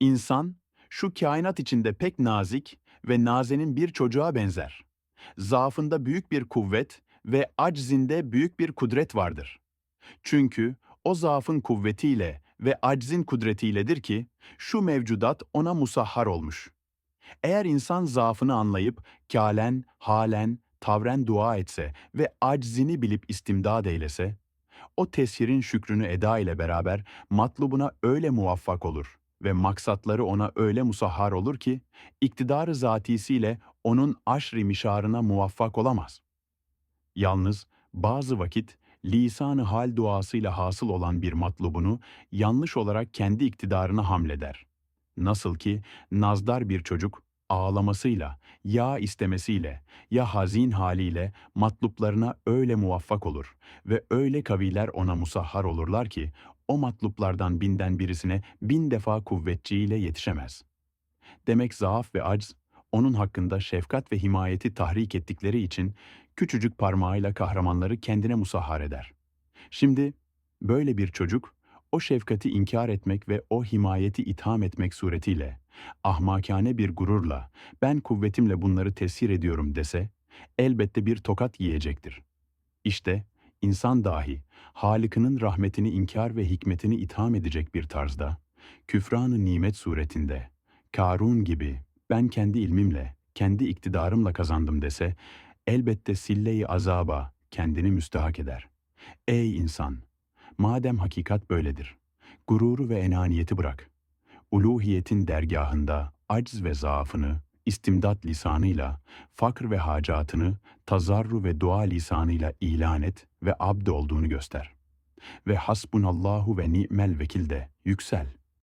İnsan, şu kainat içinde pek nazik ve nazenin bir çocuğa benzer. Zaafında büyük bir kuvvet ve aczinde büyük bir kudret vardır. Çünkü o zaafın kuvvetiyle ve aczin kudretiyledir ki şu mevcudat ona musahhar olmuş. Eğer insan zaafını anlayıp kâlen, halen, tavren dua etse ve aczini bilip istimdad eylese, o teshirin şükrünü eda ile beraber matlubuna öyle muvaffak olur ve maksatları ona öyle musahhar olur ki, iktidarı zatisiyle onun aşri mişarına muvaffak olamaz. Yalnız bazı vakit lisanı hal duasıyla hasıl olan bir matlubunu yanlış olarak kendi iktidarına hamleder. Nasıl ki nazdar bir çocuk ağlamasıyla, ya istemesiyle, ya hazin haliyle matluplarına öyle muvaffak olur ve öyle kaviler ona musahhar olurlar ki o matluplardan binden birisine bin defa kuvvetçiyle yetişemez. Demek zaaf ve acz, onun hakkında şefkat ve himayeti tahrik ettikleri için küçücük parmağıyla kahramanları kendine musahhar eder. Şimdi böyle bir çocuk, o şefkati inkar etmek ve o himayeti itham etmek suretiyle, ahmakane bir gururla, ben kuvvetimle bunları tesir ediyorum dese, elbette bir tokat yiyecektir. İşte insan dahi, Halık'ının rahmetini inkar ve hikmetini itham edecek bir tarzda, küfranı nimet suretinde, Karun gibi ben kendi ilmimle, kendi iktidarımla kazandım dese, elbette sille-i azaba kendini müstahak eder. Ey insan! Madem hakikat böyledir, gururu ve enaniyeti bırak. Uluhiyetin dergahında acz ve zaafını, istimdat lisanıyla, fakr ve hacatını, tazarru ve dua lisanıyla ilan et ve abd olduğunu göster. Ve hasbunallahu ve ni'mel vekil de yüksel.